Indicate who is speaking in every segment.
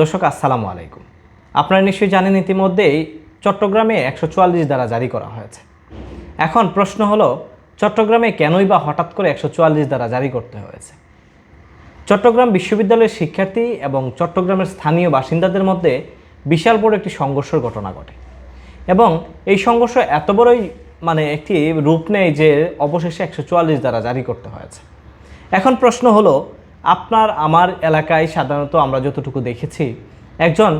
Speaker 1: দর্শক, আসসালামু আলাইকুম। আপনারা নিশ্চয়ই জানেন ইতিমধ্যেই চট্টগ্রামে একশো চুয়াল্লিশ দ্বারা জারি করা হয়েছে। এখন প্রশ্ন হলো, চট্টগ্রামে কেনই বা হঠাৎ করে একশো চুয়াল্লিশ দ্বারা জারি করতে হয়েছে? চট্টগ্রাম বিশ্ববিদ্যালয়ের শিক্ষার্থী এবং চট্টগ্রামের স্থানীয় বাসিন্দাদের মধ্যে বিশাল বড় একটি সংঘর্ষের ঘটনা ঘটে। এবং এই সংঘর্ষ এত বড়ই মানে একটি রূপ নেয় যে অবশেষে একশো চুয়াল্লিশ দ্বারা জারি করতে হয়েছে। এখন প্রশ্ন হলো আপনার, আমার এলাকায় সাধারণত আমরা যতটুকু দেখেছি, একজন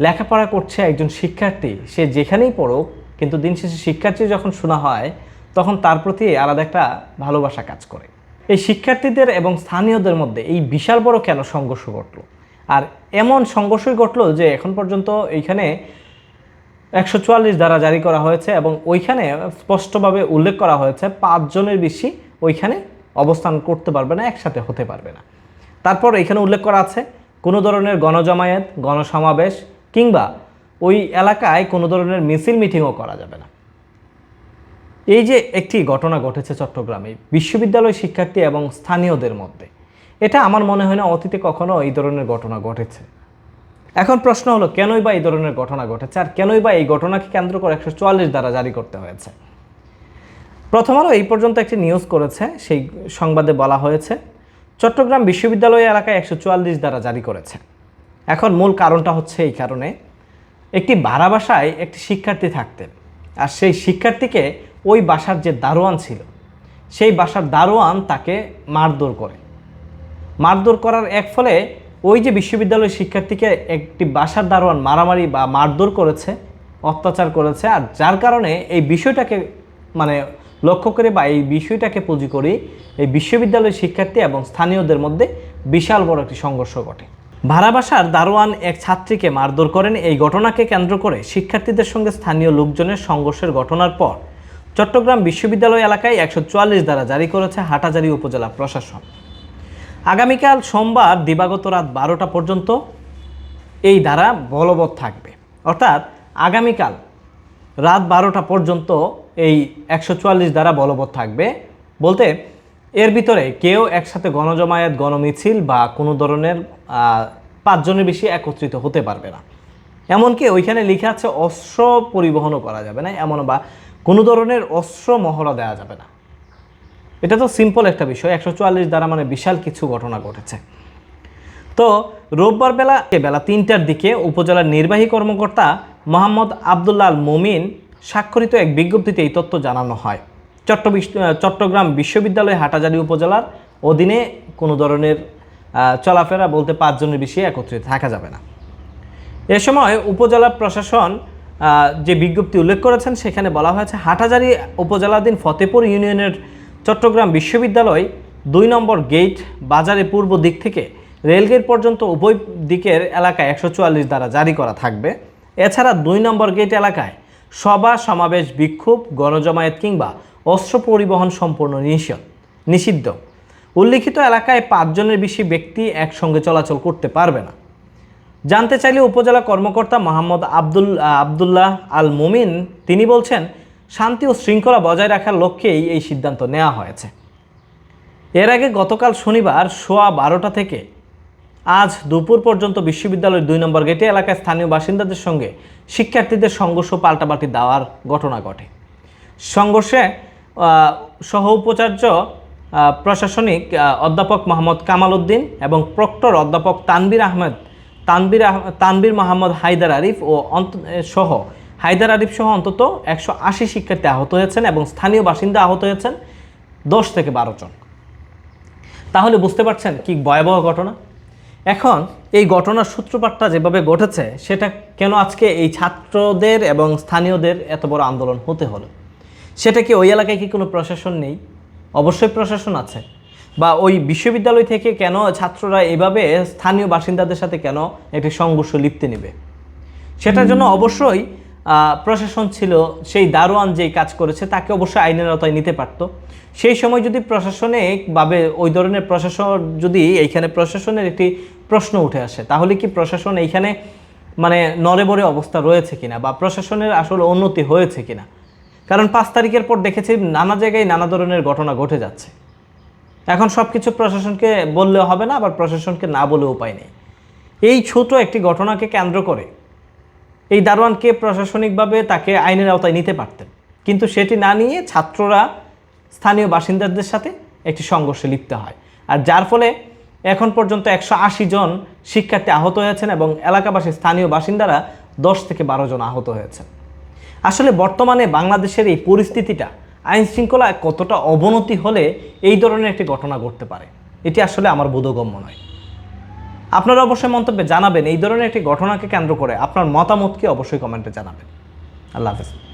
Speaker 1: লেখাপড়া করছে একজন শিক্ষার্থী, সে যেখানেই পড়ুক, কিন্তু দিন শেষে শিক্ষার্থী যখন শোনা হয়, তখন তার প্রতি আলাদা একটা ভালোবাসা কাজ করে। এই শিক্ষার্থীদের এবং স্থানীয়দের মধ্যে এই বিশাল বড় কেন সংঘর্ষ ঘটলো? আর এমন সংঘর্ষই ঘটলো যে এখন পর্যন্ত এইখানে একশো চুয়াল্লিশ দ্বারা জারি করা হয়েছে এবং ওইখানে স্পষ্টভাবে উল্লেখ করা হয়েছে, পাঁচজনের বেশি ওইখানে অবস্থান করতে পারবে না, একসাথে হতে পারবে না। তারপর এখানে উল্লেখ করা আছে, কোনো ধরনের গণজমায়েত, গণসমাবেশ কিংবা ওই এলাকায় কোনো ধরনের মিছিল মিটিংও করা যাবে না। এই যে একটি ঘটনা ঘটেছে চট্টগ্রামে, বিশ্ববিদ্যালয় শিক্ষার্থী এবং স্থানীয়দের মধ্যে, এটা আমার মনে হয় না অতীতে কখনো এই ধরনের ঘটনা ঘটেছে। এখন প্রশ্ন হলো, কেনই বা এই ধরনের ঘটনা ঘটেছে আর কেনই বা এই ঘটনাকে কেন্দ্র করে একশো চুয়াল্লিশ দ্বারা জারি করতে হয়েছে? প্রথম আলো এই পর্যন্ত একটি নিউজ করেছে, সেই সংবাদে বলা হয়েছে চট্টগ্রাম বিশ্ববিদ্যালয় এলাকায় একশো চুয়াল্লিশ দ্বারা জারি করেছে। এখন মূল কারণটা হচ্ছে এই কারণে একটি ভাড়া বাসায় একটি শিক্ষার্থী থাকতেন। আর সেই শিক্ষার্থীকে ওই বাসার যে দারোয়ান ছিল, সেই বাসার দারোয়ান তাকে মারধর করে। মারধর করার এক ফলে ওই যে বিশ্ববিদ্যালয়ের শিক্ষার্থীকে একটি বাসার দারোয়ান মারামারি বা মারধর করেছে, অত্যাচার করেছে, আর যার কারণে এই বিষয়টাকে মানে লক্ষ্য করে বা এই বিষয়টাকে পুঁজি করি এই বিশ্ববিদ্যালয়ের শিক্ষার্থী এবং স্থানীয়দের মধ্যে বিশাল বড় একটি সংঘর্ষ ঘটে। ভাড়া বাসার দারোয়ান এক ছাত্রীকে মারধর করেন। এই ঘটনাকে কেন্দ্র করে শিক্ষার্থীদের সঙ্গে স্থানীয় লোকজনের সংঘর্ষের ঘটনার পর চট্টগ্রাম বিশ্ববিদ্যালয় এলাকায় একশো চুয়াল্লিশ দ্বারা জারি করেছে হাটাজারি উপজেলা প্রশাসন। আগামীকাল সোমবার দিবাগত রাত বারোটা পর্যন্ত এই ধারা বলবৎ থাকবে। অর্থাৎ আগামীকাল রাত বারোটা পর্যন্ত এই একশো চুয়াল্লিশ দ্বারা বলবৎ থাকবে। বলতে এর ভিতরে কেউ একসাথে গণজমায়েত, গণমিছিল বা কোনো ধরনের পাঁচজনের বেশি একত্রিত হতে পারবে না। এমনকি ওইখানে লিখে আছে, অস্ত্র পরিবহনও করা যাবে না এমন বা কোনো ধরনের অস্ত্র মহড়া দেওয়া যাবে না। এটা তো সিম্পল একটা বিষয়, একশো চুয়াল্লিশ দ্বারা মানে বিশাল কিছু ঘটনা ঘটেছে। তো রোববার বেলা বেলা তিনটার দিকে উপজেলার নির্বাহী কর্মকর্তা মোহাম্মদ আবদুল্লাহ আল মমিন স্বাক্ষরিত এক বিজ্ঞপ্তিতে এই তথ্য জানানো হয়। চট্টগ্রাম বিশ্ববিদ্যালয় হাটাজারি উপজেলার অধীনে কোনো ধরনের চলাফেরা বলতে পাঁচজনের বেশি একত্রিত থাকা যাবে না। এ সময় উপজেলা প্রশাসন যে বিজ্ঞপ্তি উল্লেখ করেছেন সেখানে বলা হয়েছে, হাটাজারি উপজেলাধীন ফতেপুর ইউনিয়নের চট্টগ্রাম বিশ্ববিদ্যালয় দুই নম্বর গেট বাজারে পূর্ব দিক থেকে রেলগেট পর্যন্ত উভয় দিকের এলাকায় একশো চুয়াল্লিশ দ্বারা জারি করা থাকবে। এছাড়া দুই নম্বর গেট এলাকায় সভা, সমাবেশ, বিক্ষোভ, গণজমায়েত কিংবা অস্ত্র পরিবহন সম্পূর্ণ নিষেধ নিষিদ্ধ। উল্লিখিত এলাকায় পাঁচজনের বেশি ব্যক্তি একসঙ্গে চলাচল করতে পারবে না। জানতে চাইলে উপজেলা কর্মকর্তা মোহাম্মদ আব্দুল আবদুল্লাহ আল মুমিন তিনি বলছেন, শান্তি ও শৃঙ্খলা বজায় রাখার লক্ষ্যেই এই সিদ্ধান্ত নেওয়া হয়েছে। এর আগে গতকাল শনিবার সোয়া বারোটা থেকে আজ দুপুর পর্যন্ত বিশ্ববিদ্যালয়ের দুই নম্বর গেটে এলাকায় স্থানীয় বাসিন্দাদের সঙ্গে শিক্ষার্থীদের সংঘর্ষ পাল্টাপাল্টি দেওয়ার ঘটনা ঘটে। সংঘর্ষে সহ উপাচার্য প্রশাসনিক অধ্যাপক মোহাম্মদ কামাল উদ্দিন এবং প্রক্টর অধ্যাপক তানবির আহমেদ, তানবির তানবির মোহাম্মদ হায়দার আরিফ ও সহ হায়দার আরিফ সহ অন্তত একশো আশি শিক্ষার্থী আহত হয়েছেন এবং স্থানীয় বাসিন্দা আহত হয়েছেন দশ থেকে বারো জন। তাহলে বুঝতে পারছেন কি ভয়াবহ ঘটনা? এখন এই ঘটনার সূত্রপাতটা যেভাবে ঘটেছে সেটা কেন আজকে এই ছাত্রদের এবং স্থানীয়দের এত বড় আন্দোলন হতে হলো? সেটা কি ওই এলাকায় কি কোনো প্রশাসন নেই? অবশ্যই প্রশাসন আছে। বা ওই বিশ্ববিদ্যালয় থেকে কেন ছাত্ররা এভাবে স্থানীয় বাসিন্দাদের সাথে কেন একটি সংঘর্ষ লিপ্তে নেবে? সেটার জন্য অবশ্যই প্রশাসন ছিল সেই দারোয়ান যেই কাজ করেছে, তাকে অবশ্যই আইনের আওতায় নিতে পারতো। সেই সময় যদি প্রশাসনিকভাবে ওই ধরনের প্রশাসন, যদি এইখানে প্রশাসনের একটি প্রশ্ন উঠে আসে, তাহলে কি প্রশাসন এইখানে মানে নড়েবড়ে অবস্থা রয়েছে কিনা বা প্রশাসনের আসলে উন্নতি হয়েছে কিনা? কারণ পাঁচ তারিখের পর দেখেছি নানা জায়গায় নানা ধরনের ঘটনা ঘটে যাচ্ছে। এখন সব কিছু প্রশাসনকে বললেও হবে না, আবার প্রশাসনকে না বলে উপায় নেই। এই ছোট একটি ঘটনাকে কেন্দ্র করে এই দারোয়ানকে প্রশাসনিকভাবে তাকে আইনের আওতায় নিতে পারতেন। কিন্তু সেটি না নিয়ে ছাত্ররা স্থানীয় বাসিন্দাদের সাথে একটি সংঘর্ষে লিপ্ত হয়। আর যার ফলে এখন পর্যন্ত একশো আশি জন শিক্ষার্থী আহত হয়েছেন এবং এলাকাবাসী স্থানীয় বাসিন্দারা দশ থেকে বারো জন আহত হয়েছেন। আসলে বর্তমানে বাংলাদেশের এই পরিস্থিতিটা আইন শৃঙ্খলা কতটা অবনতি হলে এই ধরনের একটি ঘটনা ঘটতে পারে, এটি আসলে আমার বোধগম্য নয়। আপনারা অবশ্যই মন্তব্যে জানাবেন, এই ধরনের একটি ঘটনাকে কেন্দ্র করে আপনার মতামতকে অবশ্যই কমেন্টে জানাবেন। আল্লাহ হাফেজ।